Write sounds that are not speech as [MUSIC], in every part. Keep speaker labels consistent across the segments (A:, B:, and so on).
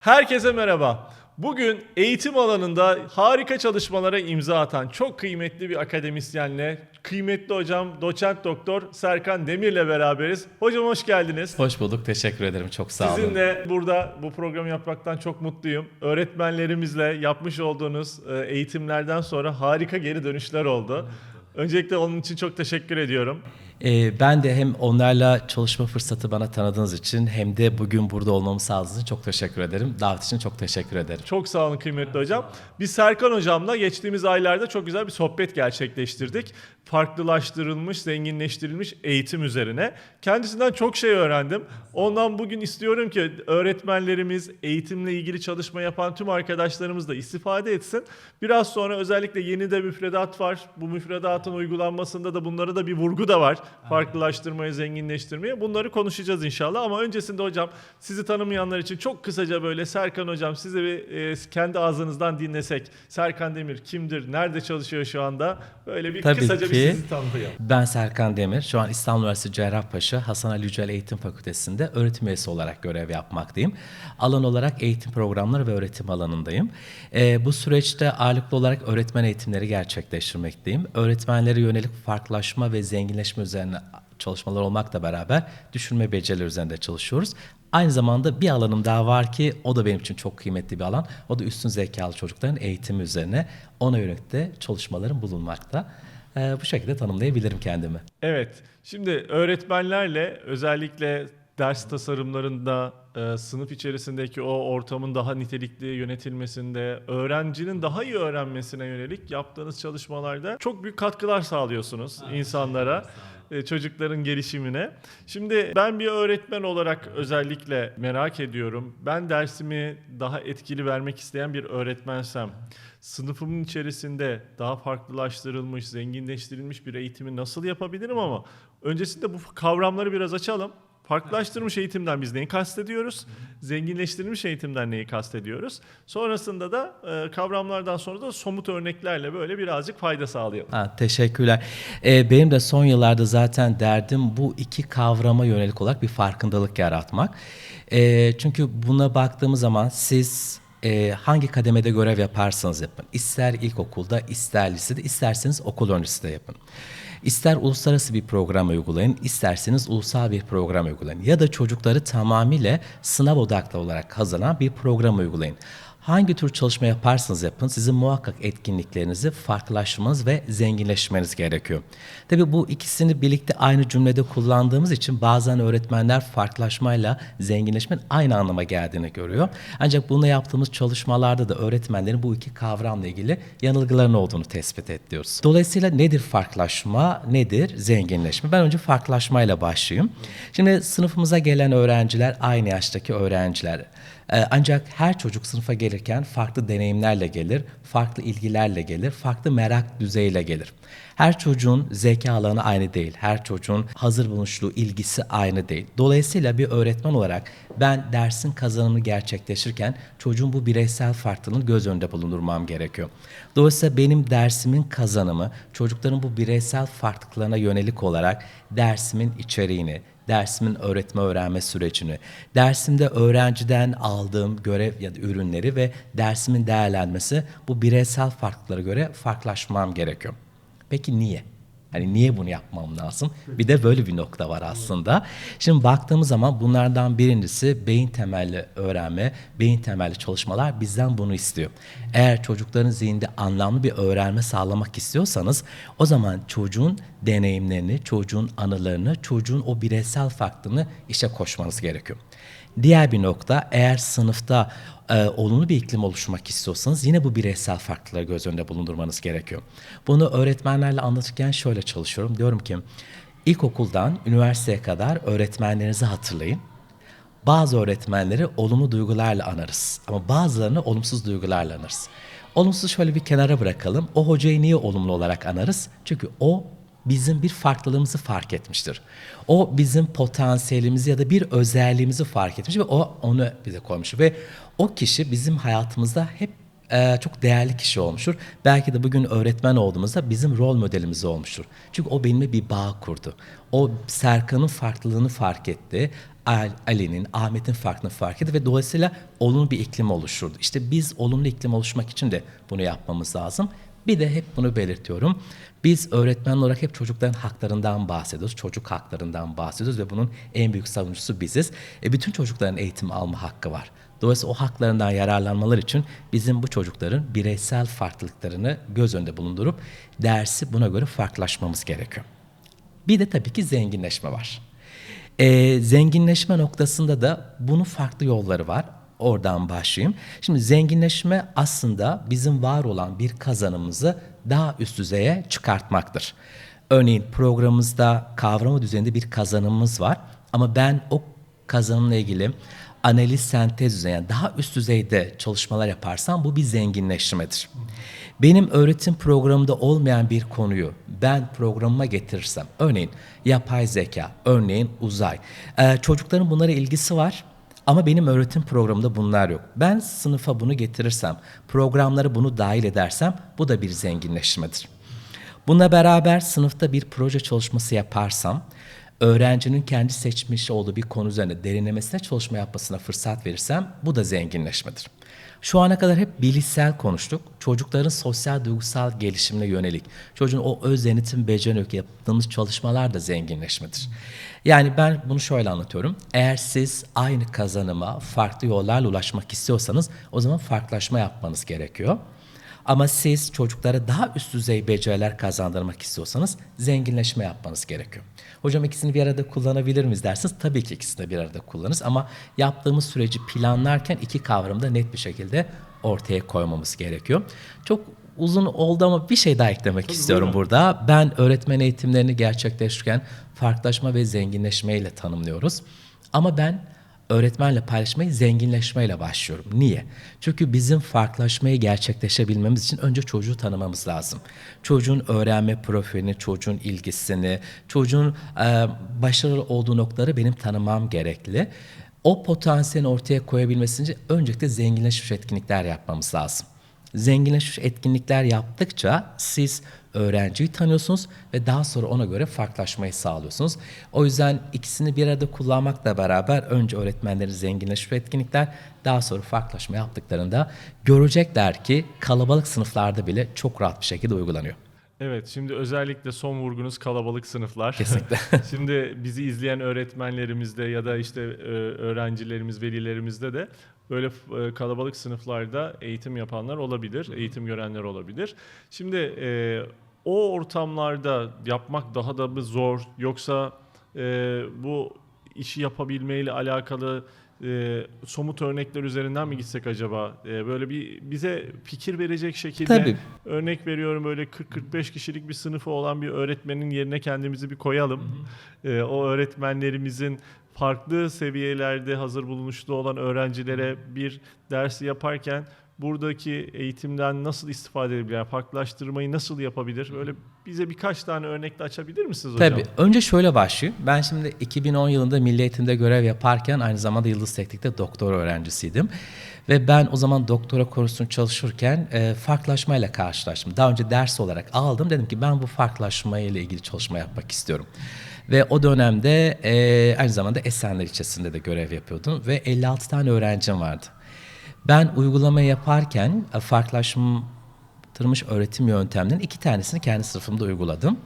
A: Herkese merhaba. Bugün eğitim alanında harika çalışmalara imza atan çok kıymetli bir akademisyenle, kıymetli hocam doçent doktor Serkan Demir'le beraberiz. Hocam hoş geldiniz.
B: Hoş bulduk. Teşekkür ederim. Çok sağ olun.
A: Sizinle burada bu programı yapmaktan çok mutluyum. Öğretmenlerimizle yapmış olduğunuz e, eğitimlerden sonra harika geri dönüşler oldu. Öncelikle onun için çok teşekkür ediyorum.
B: Ee, ben de hem onlarla çalışma fırsatı bana tanıdığınız için hem de bugün burada olmamı sağladığınız için çok teşekkür ederim. Davet için çok teşekkür ederim.
A: Çok sağ olun kıymetli hocam. Biz Serkan hocamla geçtiğimiz aylarda çok güzel bir sohbet gerçekleştirdik. Farklılaştırılmış, zenginleştirilmiş eğitim üzerine. Kendisinden çok şey öğrendim. Ondan bugün istiyorum ki öğretmenlerimiz, eğitimle ilgili çalışma yapan tüm arkadaşlarımız da istifade etsin. Biraz sonra özellikle yeni de müfredat var. Bu müfredatın uygulanmasında da bunlara da bir vurgu da var. Farklılaştırmaya, zenginleştirmeye. Bunları konuşacağız inşallah ama öncesinde hocam sizi tanımayanlar için çok kısaca böyle Serkan hocam size bir e, kendi ağzınızdan dinlesek. Serkan Demir kimdir? Nerede çalışıyor şu anda? Böyle bir
B: Tabii
A: kısaca bir
B: ki.
A: sizi tanıyalım.
B: Ben Serkan Demir. Şu an İstanbul Üniversitesi Cerrahpaşa Hasan Ali Yücel Eğitim Fakültesi'nde öğretim üyesi olarak görev yapmaktayım. Alan olarak eğitim programları ve öğretim alanındayım. Ee, bu süreçte ağırlıklı olarak öğretmen eğitimleri gerçekleştirmekteyim. Öğretmenlere yönelik farklılaşma ve zenginleşme üzerine çalışmalar olmakla beraber düşünme becerileri üzerinde çalışıyoruz. Aynı zamanda bir alanım daha var ki o da benim için çok kıymetli bir alan. O da üstün zekalı çocukların eğitimi üzerine. Ona yönelik de çalışmalarım bulunmakta. Ee, bu şekilde tanımlayabilirim kendimi.
A: Evet. Şimdi öğretmenlerle özellikle ders tasarımlarında e, sınıf içerisindeki o ortamın daha nitelikli yönetilmesinde, öğrencinin daha iyi öğrenmesine yönelik yaptığınız çalışmalarda çok büyük katkılar sağlıyorsunuz insanlara. e, Çocukların gelişimine. Şimdi ben bir öğretmen olarak özellikle merak ediyorum. Ben dersimi daha etkili vermek isteyen bir öğretmensem, sınıfımın içerisinde daha farklılaştırılmış, zenginleştirilmiş bir eğitimi nasıl yapabilirim ama öncesinde bu kavramları biraz açalım. Farklılaştırılmış eğitimden biz neyi kastediyoruz? Zenginleştirilmiş eğitimden neyi kastediyoruz? Sonrasında da e, kavramlardan sonra da somut örneklerle böyle birazcık fayda sağlayalım.
B: Ha, teşekkürler. Ee, benim de son yıllarda zaten derdim bu iki kavrama yönelik olarak bir farkındalık yaratmak. Ee, çünkü buna baktığımız zaman siz e, hangi kademede görev yaparsanız yapın. İster ilkokulda, ister lisede, isterseniz okul öncesi de yapın. İster uluslararası bir program uygulayın, isterseniz ulusal bir program uygulayın. Ya da çocukları tamamıyla sınav odaklı olarak kazanan bir program uygulayın. Hangi tür çalışma yaparsanız yapın sizin muhakkak etkinliklerinizi farklılaştırmanız ve zenginleştirmeniz gerekiyor. Tabii bu ikisini birlikte aynı cümlede kullandığımız için bazen öğretmenler farklılaşmayla zenginleşmenin aynı anlama geldiğini görüyor. Ancak bunu yaptığımız çalışmalarda da öğretmenlerin bu iki kavramla ilgili yanılgıların olduğunu tespit ediyoruz. Dolayısıyla nedir farklılaşma, nedir zenginleşme? Ben önce farklılaşmayla başlayayım. Şimdi sınıfımıza gelen öğrenciler aynı yaştaki öğrenciler. Ee, Ancak her çocuk sınıfa gelirken farklı deneyimlerle gelir, farklı ilgilerle gelir, farklı merak düzeyiyle gelir. Her çocuğun zeka alanı aynı değil. Her çocuğun hazır bulunuşlu ilgisi aynı değil. Dolayısıyla bir öğretmen olarak ben dersin kazanımını gerçekleşirken çocuğun bu bireysel farklılığını göz önünde bulundurmam gerekiyor. Dolayısıyla benim dersimin kazanımı çocukların bu bireysel farklılıklarına yönelik olarak dersimin içeriğini, dersimin öğretme öğrenme sürecini, dersimde öğrenciden aldığım görev ya da ürünleri ve dersimin değerlenmesi bu bireysel farklılıklara göre farklılaşmam gerekiyor. Peki niye? Hani niye bunu yapmam lazım? Bir de böyle bir nokta var aslında. Şimdi baktığımız zaman bunlardan birincisi beyin temelli öğrenme, beyin temelli çalışmalar bizden bunu istiyor. Eğer çocukların zihninde anlamlı bir öğrenme sağlamak istiyorsanız o zaman çocuğun deneyimlerini, çocuğun anılarını, çocuğun o bireysel farklılığını işe koşmanız gerekiyor. Diğer bir nokta eğer sınıfta e, olumlu bir iklim oluşturmak istiyorsanız yine bu bireysel farklılıkları göz önünde bulundurmanız gerekiyor. Bunu öğretmenlerle anlatırken şöyle çalışıyorum. Diyorum ki ilkokuldan üniversiteye kadar öğretmenlerinizi hatırlayın. Bazı öğretmenleri olumlu duygularla anarız ama bazılarını olumsuz duygularla anarız. Olumsuz şöyle bir kenara bırakalım. O hocayı niye olumlu olarak anarız? Çünkü o bizim bir farklılığımızı fark etmiştir. O bizim potansiyelimizi ya da bir özelliğimizi fark etmiş ve o onu bize koymuş ve o kişi bizim hayatımızda hep e, çok değerli kişi olmuştur. Belki de bugün öğretmen olduğumuzda bizim rol modelimiz olmuştur. Çünkü o benimle bir bağ kurdu. O Serkan'ın farklılığını fark etti. Al- Ali'nin, Ahmet'in farkını fark edip ve dolayısıyla olumlu bir iklim oluşurdu. İşte biz olumlu iklim oluşmak için de bunu yapmamız lazım. Bir de hep bunu belirtiyorum. Biz öğretmen olarak hep çocukların haklarından bahsediyoruz. Çocuk haklarından bahsediyoruz ve bunun en büyük savunucusu biziz. E, bütün çocukların eğitim alma hakkı var. Dolayısıyla o haklarından yararlanmaları için bizim bu çocukların bireysel farklılıklarını göz önünde bulundurup dersi buna göre farklılaşmamız gerekiyor. Bir de tabii ki zenginleşme var. Ee, zenginleşme noktasında da bunun farklı yolları var. Oradan başlayayım. Şimdi zenginleşme aslında bizim var olan bir kazanımızı daha üst düzeye çıkartmaktır. Örneğin programımızda kavrama düzeyinde bir kazanımımız var ama ben o kazanımla ilgili analiz sentez düzeyinde yani daha üst düzeyde çalışmalar yaparsam bu bir zenginleşmedir. Benim öğretim programında olmayan bir konuyu ben programıma getirirsem, örneğin yapay zeka, örneğin uzay, ee, çocukların bunlara ilgisi var ama benim öğretim programımda bunlar yok. Ben sınıfa bunu getirirsem, programları bunu dahil edersem bu da bir zenginleşmedir. Bununla beraber sınıfta bir proje çalışması yaparsam, öğrencinin kendi seçmiş olduğu bir konu üzerine derinlemesine çalışma yapmasına fırsat verirsem bu da zenginleşmedir. Şu ana kadar hep bilişsel konuştuk. Çocukların sosyal duygusal gelişimine yönelik. Çocuğun o öz denetim becerisi yaptığımız çalışmalar da zenginleşmedir. Yani ben bunu şöyle anlatıyorum. Eğer siz aynı kazanıma farklı yollarla ulaşmak istiyorsanız o zaman farklılaşma yapmanız gerekiyor. Ama siz çocuklara daha üst düzey beceriler kazandırmak istiyorsanız zenginleşme yapmanız gerekiyor. Hocam ikisini bir arada kullanabilir miyiz dersiniz. Tabii ki ikisini bir arada kullanırız ama yaptığımız süreci planlarken iki kavramı da net bir şekilde ortaya koymamız gerekiyor. Çok uzun oldu ama bir şey daha eklemek istiyorum
A: buyurun.
B: burada. Ben öğretmen eğitimlerini gerçekleştirirken farklılaşma ve zenginleşmeyle tanımlıyoruz. Ama ben öğretmenle paylaşmayı zenginleşmeyle başlıyorum. Niye? Çünkü bizim farklılaşmayı gerçekleşebilmemiz için önce çocuğu tanımamız lazım. Çocuğun öğrenme profilini, çocuğun ilgisini, çocuğun e, başarılı olduğu noktaları benim tanımam gerekli. O potansiyelini ortaya koyabilmesi için öncelikle zenginleşmiş etkinlikler yapmamız lazım. Zenginleşmiş etkinlikler yaptıkça siz öğrenciyi tanıyorsunuz ve daha sonra ona göre farklılaşmayı sağlıyorsunuz. O yüzden ikisini bir arada kullanmakla beraber önce öğretmenlerin zenginleşmiş etkinlikler daha sonra farklılaşma yaptıklarında görecekler ki kalabalık sınıflarda bile çok rahat bir şekilde uygulanıyor.
A: Evet, şimdi özellikle son vurgunuz kalabalık sınıflar.
B: Kesinlikle. [LAUGHS]
A: şimdi bizi izleyen öğretmenlerimizde ya da işte e, öğrencilerimiz, velilerimizde de böyle e, kalabalık sınıflarda eğitim yapanlar olabilir, eğitim görenler olabilir. Şimdi e, o ortamlarda yapmak daha da mı zor yoksa e, bu işi yapabilmeyle alakalı e, somut örnekler üzerinden mi gitsek acaba? E, böyle bir bize fikir verecek şekilde
B: Tabii.
A: örnek veriyorum böyle 40-45 kişilik bir sınıfı olan bir öğretmenin yerine kendimizi bir koyalım. E, o öğretmenlerimizin farklı seviyelerde hazır bulunuşta olan öğrencilere bir dersi yaparken buradaki eğitimden nasıl istifade edebilir? Yani farklılaştırmayı nasıl yapabilir? Böyle bize birkaç tane örnekle açabilir misiniz hocam?
B: Tabii. Önce şöyle başlayayım. Ben şimdi 2010 yılında Milli Eğitim'de görev yaparken aynı zamanda Yıldız Teknik'te doktor öğrencisiydim. Ve ben o zaman doktora konusunu çalışırken e, farklılaşmayla karşılaştım. Daha önce ders olarak aldım. Dedim ki ben bu farklılaşmayla ilgili çalışma yapmak istiyorum. Ve o dönemde e, aynı zamanda Esenler ilçesinde de görev yapıyordum. Ve 56 tane öğrencim vardı. Ben uygulama yaparken e, farklılaştırmış öğretim yöntemlerinin iki tanesini kendi sınıfımda uyguladım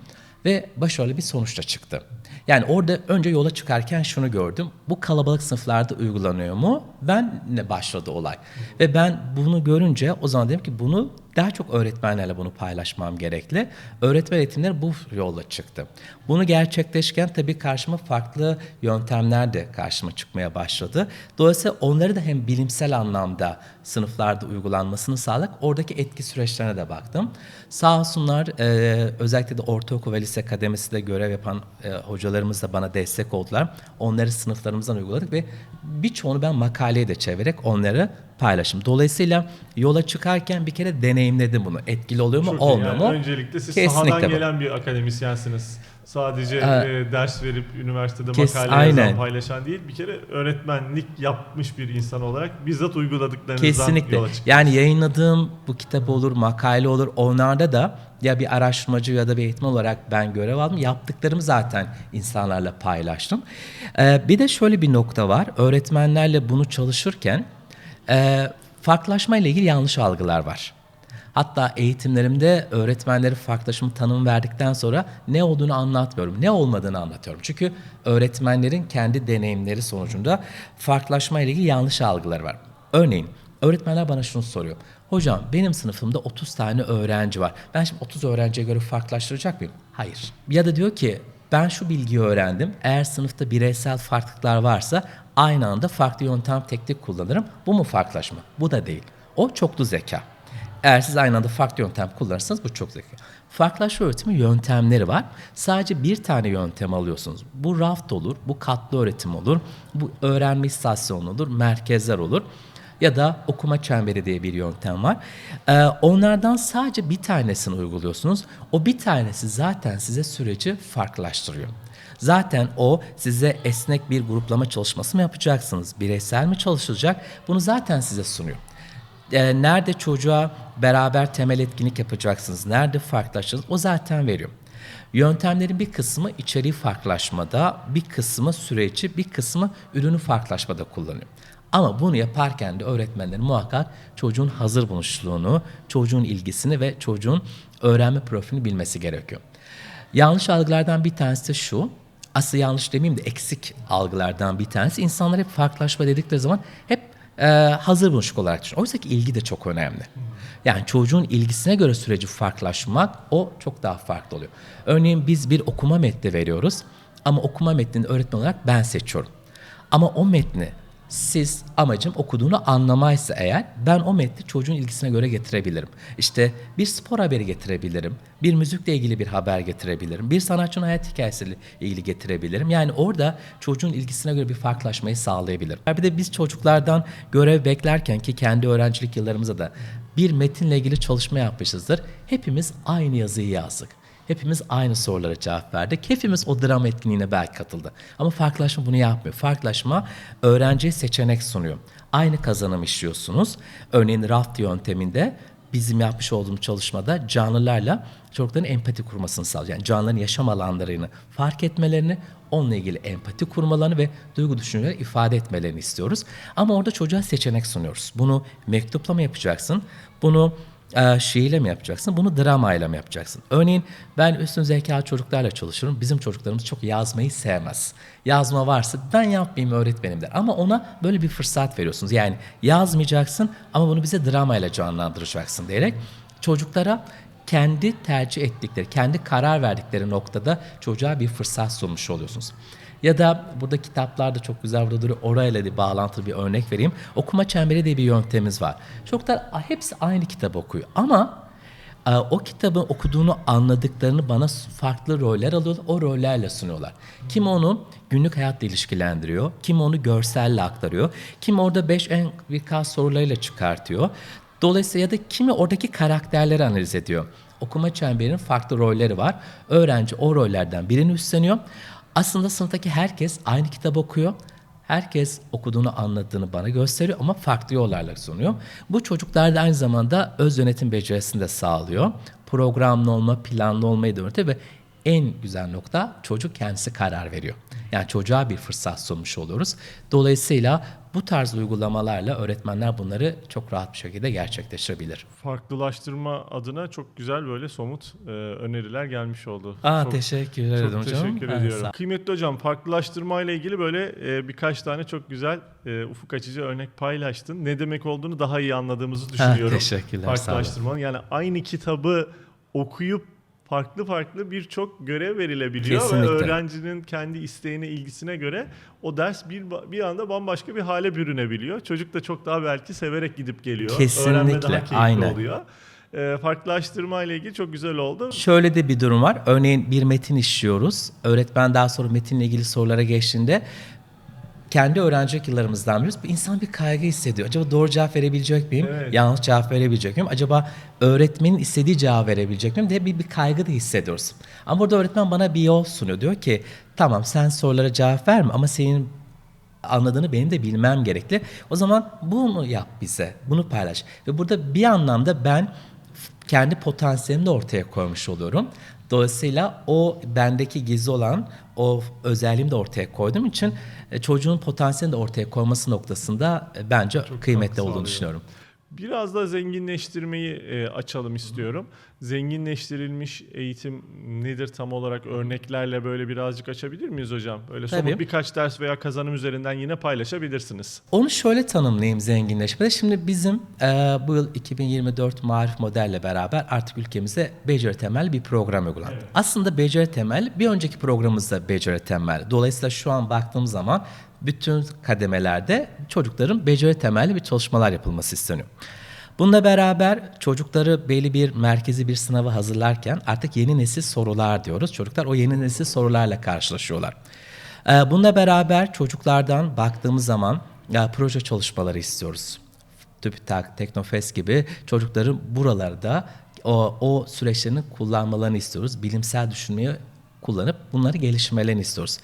B: ve başarılı bir sonuçla çıktı. Yani orada önce yola çıkarken şunu gördüm. Bu kalabalık sınıflarda uygulanıyor mu? Ben ne başladı olay. Ve ben bunu görünce o zaman dedim ki bunu daha çok öğretmenlerle bunu paylaşmam gerekli. Öğretmen eğitimleri bu yolla çıktı. Bunu gerçekleşken tabii karşıma farklı yöntemler de karşıma çıkmaya başladı. Dolayısıyla onları da hem bilimsel anlamda sınıflarda uygulanmasını sağladık. Oradaki etki süreçlerine de baktım. Sağ olsunlar e, özellikle de ortaokul ve lise kademesinde görev yapan e, hocalarımız da bana destek oldular. Onları sınıflarımızdan uyguladık ve birçoğunu ben makaleye de çevirerek onları paylaşım. Dolayısıyla yola çıkarken bir kere deneyimledim bunu. Etkili oluyor mu,
A: Çok
B: olmuyor
A: Yani
B: mu?
A: Öncelikle siz
B: Kesinlikle
A: sahadan
B: bu.
A: gelen bir akademisyensiniz. Sadece
B: Ha.
A: e, ders verip üniversitede
B: Kes-
A: makale yazan,
B: aynen.
A: paylaşan değil. Bir kere öğretmenlik yapmış bir insan olarak bizzat uyguladıklarınızdan
B: Kesinlikle.
A: yola çıkıyorsunuz.
B: Yani yayınladığım bu kitap olur, makale olur. Onlarda da ya bir araştırmacı ya da bir eğitmen olarak ben görev aldım. Yaptıklarımı zaten insanlarla paylaştım. Ee, bir de şöyle bir nokta var. Öğretmenlerle bunu çalışırken e, farklılaşma ile ilgili yanlış algılar var. Hatta eğitimlerimde öğretmenleri farklılaşım tanımı verdikten sonra ne olduğunu anlatmıyorum. Ne olmadığını anlatıyorum. Çünkü öğretmenlerin kendi deneyimleri sonucunda farklılaşma ile ilgili yanlış algıları var. Örneğin öğretmenler bana şunu soruyor. Hocam benim sınıfımda 30 tane öğrenci var. Ben şimdi 30 öğrenciye göre farklılaştıracak mıyım? Hayır. Ya da diyor ki ben şu bilgiyi öğrendim. Eğer sınıfta bireysel farklılıklar varsa aynı anda farklı yöntem teknik kullanırım. Bu mu farklılaşma? Bu da değil. O çoklu zeka. Eğer siz aynı anda farklı yöntem kullanırsanız bu çok zeki. Farklılaşma öğretimi yöntemleri var. Sadece bir tane yöntem alıyorsunuz. Bu raft olur, bu katlı öğretim olur, bu öğrenme istasyonu olur, merkezler olur. Ya da okuma çemberi diye bir yöntem var. Ee, onlardan sadece bir tanesini uyguluyorsunuz. O bir tanesi zaten size süreci farklılaştırıyor. Zaten o size esnek bir gruplama çalışması mı yapacaksınız? Bireysel mi çalışılacak? Bunu zaten size sunuyor. Ee, nerede çocuğa beraber temel etkinlik yapacaksınız, nerede farklılaşacaksınız o zaten veriyor. Yöntemlerin bir kısmı içeriği farklılaşmada, bir kısmı süreci, bir kısmı ürünü farklılaşmada kullanıyor. Ama bunu yaparken de öğretmenlerin muhakkak çocuğun hazır buluşluğunu, çocuğun ilgisini ve çocuğun öğrenme profilini bilmesi gerekiyor. Yanlış algılardan bir tanesi de şu. Aslında yanlış demeyeyim de eksik algılardan bir tanesi. İnsanlar hep farklılaşma dedikleri zaman hep e, hazır buluşuk olarak düşünüyor. Oysa ki ilgi de çok önemli. Yani çocuğun ilgisine göre süreci farklılaşmak o çok daha farklı oluyor. Örneğin biz bir okuma metni veriyoruz ama okuma metnini öğretmen olarak ben seçiyorum. Ama o metni siz amacım okuduğunu anlamaysa eğer ben o metni çocuğun ilgisine göre getirebilirim. İşte bir spor haberi getirebilirim, bir müzikle ilgili bir haber getirebilirim, bir sanatçının hayat hikayesiyle ilgili getirebilirim. Yani orada çocuğun ilgisine göre bir farklılaşmayı sağlayabilirim. Bir de biz çocuklardan görev beklerken ki kendi öğrencilik yıllarımızda da bir metinle ilgili çalışma yapmışızdır. Hepimiz aynı yazıyı yazdık. Hepimiz aynı sorulara cevap verdik. Hepimiz o drama etkinliğine belki katıldı. Ama farklılaşma bunu yapmıyor. Farklılaşma öğrenciye seçenek sunuyor. Aynı kazanım işliyorsunuz. Örneğin raft yönteminde bizim yapmış olduğumuz çalışmada canlılarla çocukların empati kurmasını sağlıyor. Yani canlıların yaşam alanlarını fark etmelerini, onunla ilgili empati kurmalarını ve duygu düşünceleri ifade etmelerini istiyoruz. Ama orada çocuğa seçenek sunuyoruz. Bunu mektupla mı yapacaksın? Bunu e, şiirle mi yapacaksın? Bunu dramayla mı yapacaksın? Örneğin ben üstün zeka çocuklarla çalışıyorum. Bizim çocuklarımız çok yazmayı sevmez. Yazma varsa ben yapmayayım öğretmenim der. Ama ona böyle bir fırsat veriyorsunuz. Yani yazmayacaksın ama bunu bize dramayla canlandıracaksın diyerek çocuklara kendi tercih ettikleri, kendi karar verdikleri noktada çocuğa bir fırsat sunmuş oluyorsunuz. Ya da burada kitaplarda çok güzel burada duruyor. Orayla da bağlantılı bir örnek vereyim. Okuma çemberi diye bir yöntemimiz var. Çocuklar hepsi aynı kitap okuyor ama e, o kitabın okuduğunu anladıklarını bana farklı roller alıyorlar. O rollerle sunuyorlar. Kim onu günlük hayatla ilişkilendiriyor. Kim onu görselle aktarıyor. Kim orada 5 en birkaç sorularıyla çıkartıyor. Dolayısıyla ya da kimi oradaki karakterleri analiz ediyor. Okuma çemberinin farklı rolleri var. Öğrenci o rollerden birini üstleniyor. Aslında sınıftaki herkes aynı kitap okuyor. Herkes okuduğunu anladığını bana gösteriyor ama farklı yollarla sunuyor. Bu çocuklarda aynı zamanda öz yönetim becerisini de sağlıyor. Programlı olma, planlı olmayı da öğretiyor ve en güzel nokta çocuk kendisi karar veriyor. Yani çocuğa bir fırsat sunmuş oluyoruz. Dolayısıyla bu tarz uygulamalarla öğretmenler bunları çok rahat bir şekilde gerçekleştirebilir.
A: Farklılaştırma adına çok güzel böyle somut e, öneriler gelmiş oldu.
B: Aa,
A: çok,
B: teşekkür
A: çok
B: ederim hocam.
A: teşekkür
B: Ha,
A: ediyorum.
B: sağ-
A: Kıymetli hocam farklılaştırma ile ilgili böyle e, birkaç tane çok güzel e, ufuk açıcı örnek paylaştın. Ne demek olduğunu daha iyi anladığımızı düşünüyorum.
B: teşekkürler, sağ olun.
A: Farklılaştırmanın yani aynı kitabı okuyup farklı farklı birçok görev verilebiliyor
B: Kesinlikle.
A: ve öğrencinin kendi isteğine, ilgisine göre o ders bir bir anda bambaşka bir hale bürünebiliyor. Çocuk da çok daha belki severek gidip geliyor. Öğrenme
B: Kesinlikle,
A: daha keyifli
B: aynen.
A: oluyor. Ee, farklılaştırma ile ilgili çok güzel oldu.
B: Şöyle de bir durum var. Örneğin bir metin işliyoruz. Öğretmen daha sonra metinle ilgili sorulara geçtiğinde kendi öğrencilik yıllarımızdan biliyoruz. Bir insan bir kaygı hissediyor. Acaba doğru cevap verebilecek miyim?
A: Evet.
B: Yanlış cevap verebilecek miyim? Acaba öğretmenin istediği cevabı verebilecek miyim diye bir, bir kaygı da hissediyoruz. Ama burada öğretmen bana bir yol sunuyor. Diyor ki tamam sen sorulara cevap verme ama senin anladığını benim de bilmem gerekli. O zaman bunu yap bize, bunu paylaş. Ve burada bir anlamda ben kendi potansiyelimi de ortaya koymuş oluyorum. Dolayısıyla o bendeki gizli olan o özelliğimi de ortaya koyduğum için e, çocuğun potansiyelini de ortaya koyması noktasında e, bence kıymetli
A: katkı
B: olduğunu
A: sağlıyor.
B: düşünüyorum.
A: Biraz da zenginleştirmeyi e, açalım istiyorum. Zenginleştirilmiş eğitim nedir tam olarak örneklerle böyle birazcık açabilir miyiz hocam? Böyle somut
B: Tabii.
A: birkaç ders veya kazanım üzerinden yine paylaşabilirsiniz.
B: Onu şöyle tanımlayayım zenginleşmede. Şimdi bizim e, bu yıl 2024 Marif Model'le beraber artık ülkemize beceri temel bir program uygulandı. Aslında beceri temel bir önceki programımızda beceri temel. Dolayısıyla şu an baktığım zaman bütün kademelerde çocukların beceri temelli bir çalışmalar yapılması isteniyor. Bununla beraber çocukları belli bir merkezi bir sınava hazırlarken artık yeni nesil sorular diyoruz. Çocuklar o yeni nesil sorularla karşılaşıyorlar. Ee, Bununla beraber çocuklardan baktığımız zaman ya, proje çalışmaları istiyoruz. TÜBİTAK, Teknofest gibi çocukların buralarda o, o süreçlerini kullanmalarını istiyoruz. Bilimsel düşünmeyi kullanıp bunları geliştirmelerini istiyoruz.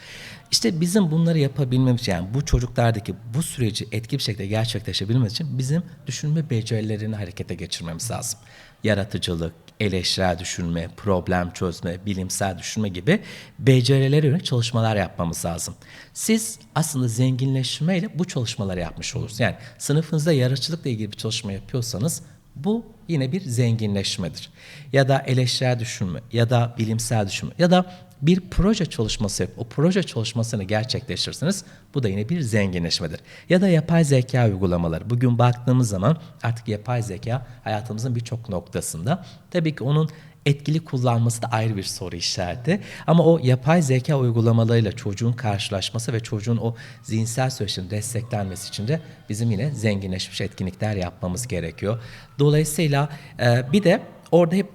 B: İşte bizim bunları yapabilmemiz yani bu çocuklardaki bu süreci etkili bir şekilde gerçekleşebilmemiz için bizim düşünme becerilerini harekete geçirmemiz lazım. Yaratıcılık, eleştirel düşünme, problem çözme, bilimsel düşünme gibi becerilere yönelik çalışmalar yapmamız lazım. Siz aslında zenginleşmeyle bu çalışmaları yapmış olursunuz. Yani sınıfınızda yaratıcılıkla ilgili bir çalışma yapıyorsanız bu yine bir zenginleşmedir. Ya da eleştirel düşünme ya da bilimsel düşünme ya da bir proje çalışması yapıp o proje çalışmasını gerçekleştirirsiniz. Bu da yine bir zenginleşmedir. Ya da yapay zeka uygulamaları. Bugün baktığımız zaman artık yapay zeka hayatımızın birçok noktasında. Tabii ki onun etkili kullanması da ayrı bir soru işareti. Ama o yapay zeka uygulamalarıyla çocuğun karşılaşması ve çocuğun o zihinsel süreçlerin desteklenmesi için de bizim yine zenginleşmiş etkinlikler yapmamız gerekiyor. Dolayısıyla bir de orada hep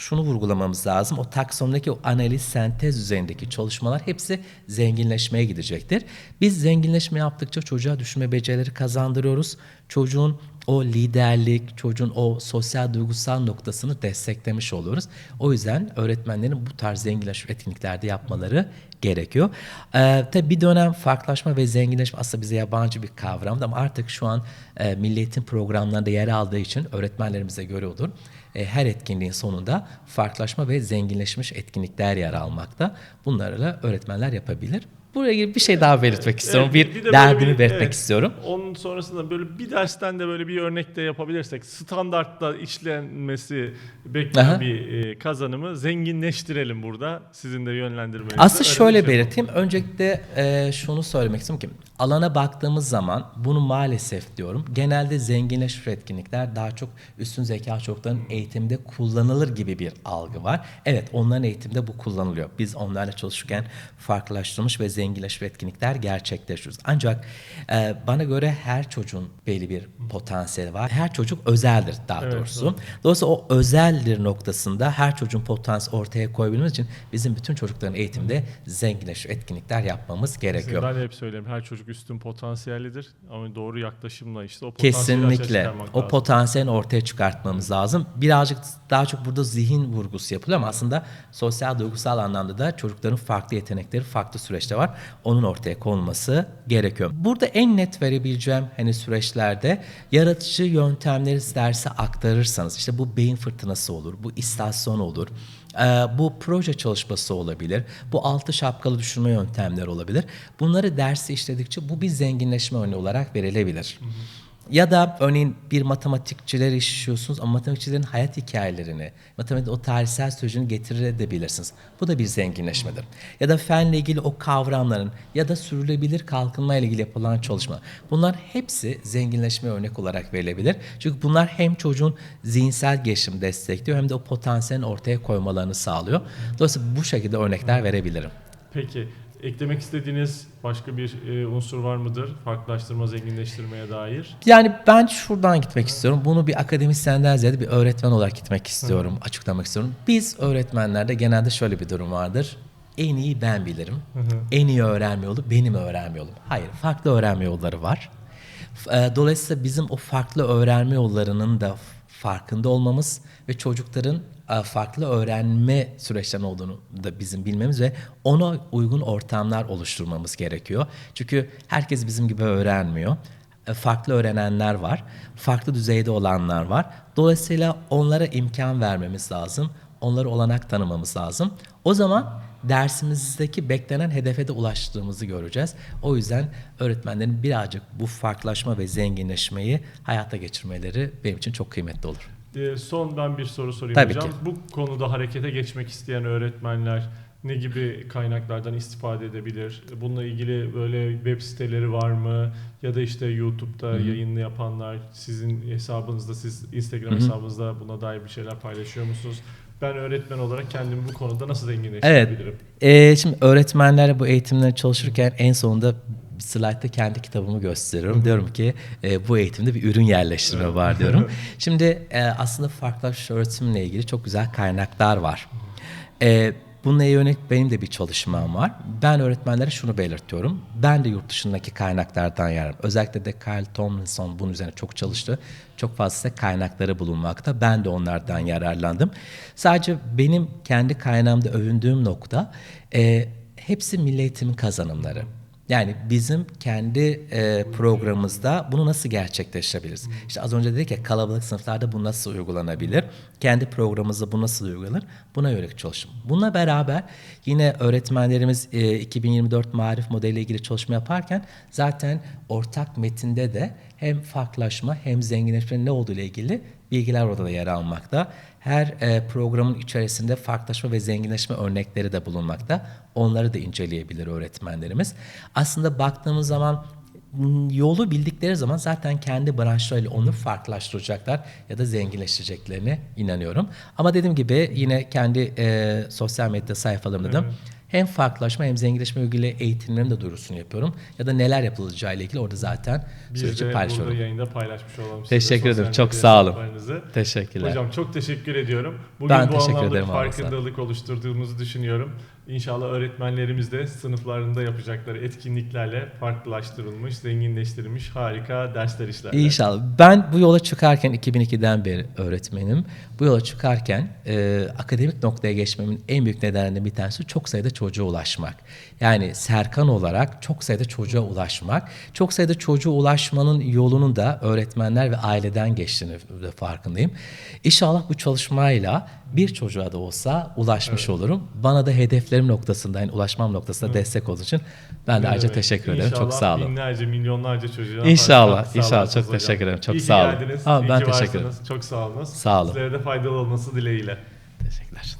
B: şunu vurgulamamız lazım. O taksonundaki o analiz sentez üzerindeki çalışmalar hepsi zenginleşmeye gidecektir. Biz zenginleşme yaptıkça çocuğa düşünme becerileri kazandırıyoruz. Çocuğun o liderlik, çocuğun o sosyal duygusal noktasını desteklemiş oluyoruz. O yüzden öğretmenlerin bu tarz zenginleşme etkinliklerde yapmaları gerekiyor. Ee, tabii bir dönem farklılaşma ve zenginleşme aslında bize yabancı bir kavramdı ama artık şu an e, milli eğitim programlarında yer aldığı için öğretmenlerimize göre olur. E, her etkinliğin sonunda farklılaşma ve zenginleşmiş etkinlikler yer almakta. Bunlarla öğretmenler yapabilir. Buraya ilgili bir şey daha belirtmek istiyorum.
A: Evet,
B: bir
A: de böyle
B: derdimi
A: bir-
B: belirtmek
A: evet,
B: istiyorum.
A: Onun sonrasında böyle bir dersten de böyle bir örnek de yapabilirsek standartta işlenmesi beklenen
B: Aha.
A: bir e, kazanımı zenginleştirelim burada. Sizin de yönlendirmenizi.
B: Aslında
A: öyle
B: şöyle
A: bir şey
B: belirteyim. Öncelikle e, şunu söylemek istiyorum ki alana baktığımız zaman bunu maalesef diyorum. Genelde zenginleşmiş etkinlikler daha çok üstün zeka çocukların eğitimde kullanılır gibi bir algı var. Evet onların eğitimde bu kullanılıyor. Biz onlarla çalışırken farklılaştırılmış ve zenginleşmiş etkinlikler gerçekleştiriyoruz. Ancak e, bana göre her çocuğun belli bir potansiyeli var. Her çocuk özeldir daha
A: Evet,
B: doğrusu.
A: doğru.
B: Dolayısıyla o özeldir noktasında her çocuğun potansiyeli ortaya koyabilmemiz için bizim bütün çocukların eğitimde zenginleşmiş etkinlikler yapmamız gerekiyor.
A: Ben hep söylerim her çocuk üstün potansiyellidir ama doğru yaklaşımla işte o
B: Kesinlikle o
A: lazım.
B: potansiyelini ortaya çıkartmamız lazım. Birazcık daha çok burada zihin vurgusu yapılıyor ama aslında sosyal duygusal anlamda da çocukların farklı yetenekleri, farklı süreçte var. Onun ortaya konulması gerekiyor. Burada en net verebileceğim hani süreçlerde yaratıcı yöntemleri derse aktarırsanız işte bu beyin fırtınası olur, bu istasyon olur. Ee, bu proje çalışması olabilir. Bu altı şapkalı düşünme yöntemleri olabilir. Bunları dersi işledikçe bu bir zenginleşme örneği olarak verilebilir. Ya da örneğin bir matematikçiler işliyorsunuz ama matematikçilerin hayat hikayelerini, matematik o tarihsel sürecini getirebilirsiniz. Bu da bir zenginleşmedir. Ya da fenle ilgili o kavramların ya da sürülebilir kalkınma ile ilgili yapılan çalışma. Bunlar hepsi zenginleşme örnek olarak verilebilir. Çünkü bunlar hem çocuğun zihinsel gelişim destekliyor hem de o potansiyelini ortaya koymalarını sağlıyor. Dolayısıyla bu şekilde örnekler verebilirim.
A: Peki eklemek istediğiniz başka bir e, unsur var mıdır? Farklılaştırma, zenginleştirmeye dair.
B: Yani ben şuradan gitmek istiyorum. Bunu bir akademisyenden ziyade bir öğretmen olarak gitmek istiyorum, açıklamak istiyorum. Biz öğretmenlerde genelde şöyle bir durum vardır. en iyi ben bilirim. En iyi öğrenme yolu benim öğrenme yolum. Hayır, farklı öğrenme yolları var. E, Dolayısıyla bizim o farklı öğrenme yollarının da farkında olmamız ve çocukların farklı öğrenme süreçlerinin olduğunu da bizim bilmemiz ve ona uygun ortamlar oluşturmamız gerekiyor. Çünkü herkes bizim gibi öğrenmiyor. E, Farklı öğrenenler var, farklı düzeyde olanlar var. Dolayısıyla onlara imkan vermemiz lazım, onlara olanak tanımamız lazım. O zaman dersimizdeki beklenen hedefe de ulaştığımızı göreceğiz. O yüzden öğretmenlerin birazcık bu farklılaşma ve zenginleşmeyi hayata geçirmeleri benim için çok kıymetli olur.
A: Ee, son ben bir soru sorayım
B: Tabii
A: hocam.
B: ki.
A: Bu konuda harekete geçmek isteyen öğretmenler ne gibi kaynaklardan istifade edebilir? Bununla ilgili böyle web siteleri var mı? Ya da işte YouTube'da yayın yapanlar sizin hesabınızda, siz Instagram hesabınızda buna dair bir şeyler paylaşıyor musunuz? Ben öğretmen olarak kendimi bu konuda nasıl zenginleştirebilirim?
B: Ee, şimdi öğretmenlerle bu eğitimleri çalışırken en sonunda slaytta kendi kitabımı gösteriyorum. Diyorum ki e, bu eğitimde bir ürün yerleştirme var diyorum. [LAUGHS] Şimdi e, aslında farklılaşmış öğretimle ilgili çok güzel kaynaklar var. E, bununla yönelik benim de bir çalışmam var. Ben öğretmenlere şunu belirtiyorum. Ben de yurt dışındaki kaynaklardan yararım. Özellikle de Kyle Tomlinson bunun üzerine çok çalıştı. Çok fazla kaynakları bulunmakta. Ben de onlardan yararlandım. Sadece benim kendi kaynağımda övündüğüm nokta e, hepsi milli eğitimin kazanımları. Yani bizim kendi e, programımızda bunu nasıl gerçekleştirebiliriz? İşte az önce dedik ya kalabalık sınıflarda bu nasıl uygulanabilir? Kendi programımızda bu nasıl uygulanır? Buna yönelik çalışım. Bununla beraber yine öğretmenlerimiz e, 2024 marif modeliyle ilgili çalışma yaparken zaten ortak metinde de hem farklılaşma hem zenginleşmenin ne olduğu ile ilgili bilgiler orada da yer almakta. Her e, programın içerisinde farklılaşma ve zenginleşme örnekleri de bulunmakta. Onları da inceleyebilir öğretmenlerimiz. Aslında baktığımız zaman yolu bildikleri zaman zaten kendi branşlarıyla onu farklılaştıracaklar ya da zenginleştireceklerine inanıyorum. Ama dediğim gibi yine kendi e, sosyal medya sayfalarımda da hem farklılaşma hem zenginleşme ilgili eğitimlerin de duyurusunu yapıyorum. Ya da neler yapılacağı ile ilgili orada zaten
A: Biz
B: süreci
A: de
B: paylaşıyorum.
A: burada yayında paylaşmış olalım.
B: Teşekkür ederim. Çok sağ olun. Teşekkürler.
A: Hocam çok teşekkür ediyorum. Bugün
B: Ben
A: bu
B: teşekkür
A: anlamda bir
B: ederim abi,
A: farkındalık oluşturduğumuzu düşünüyorum. İnşallah öğretmenlerimiz de sınıflarında yapacakları etkinliklerle farklılaştırılmış, zenginleştirilmiş harika dersler işlerler.
B: İnşallah. Ben bu yola çıkarken 2002'den beri öğretmenim. Bu yola çıkarken e, akademik noktaya geçmemin en büyük nedenlerinden bir tanesi çok sayıda çocuğa ulaşmak. Yani Serkan olarak çok sayıda çocuğa ulaşmak. Çok sayıda çocuğa ulaşmanın yolunun da öğretmenler ve aileden geçtiğini de farkındayım. İnşallah bu çalışmayla bir çocuğa da olsa ulaşmış olurum. Bana da hedeflerim noktasında, yani ulaşmam noktasında destek olduğu için ben de ayrıca
A: demek.
B: teşekkür ederim. Çok sağ olun.
A: binlerce, milyonlarca çocuğa
B: İnşallah,
A: katkı
B: inşallah.
A: sağlarsınız
B: Çok teşekkür ederim. Çok
A: İyi
B: sağ olun.
A: geldiniz.
B: Aa, ben teşekkür
A: varsınız. Çok sağ olun.
B: Sağ olun.
A: Sizlere de faydalı olması dileğiyle.
B: Teşekkürler.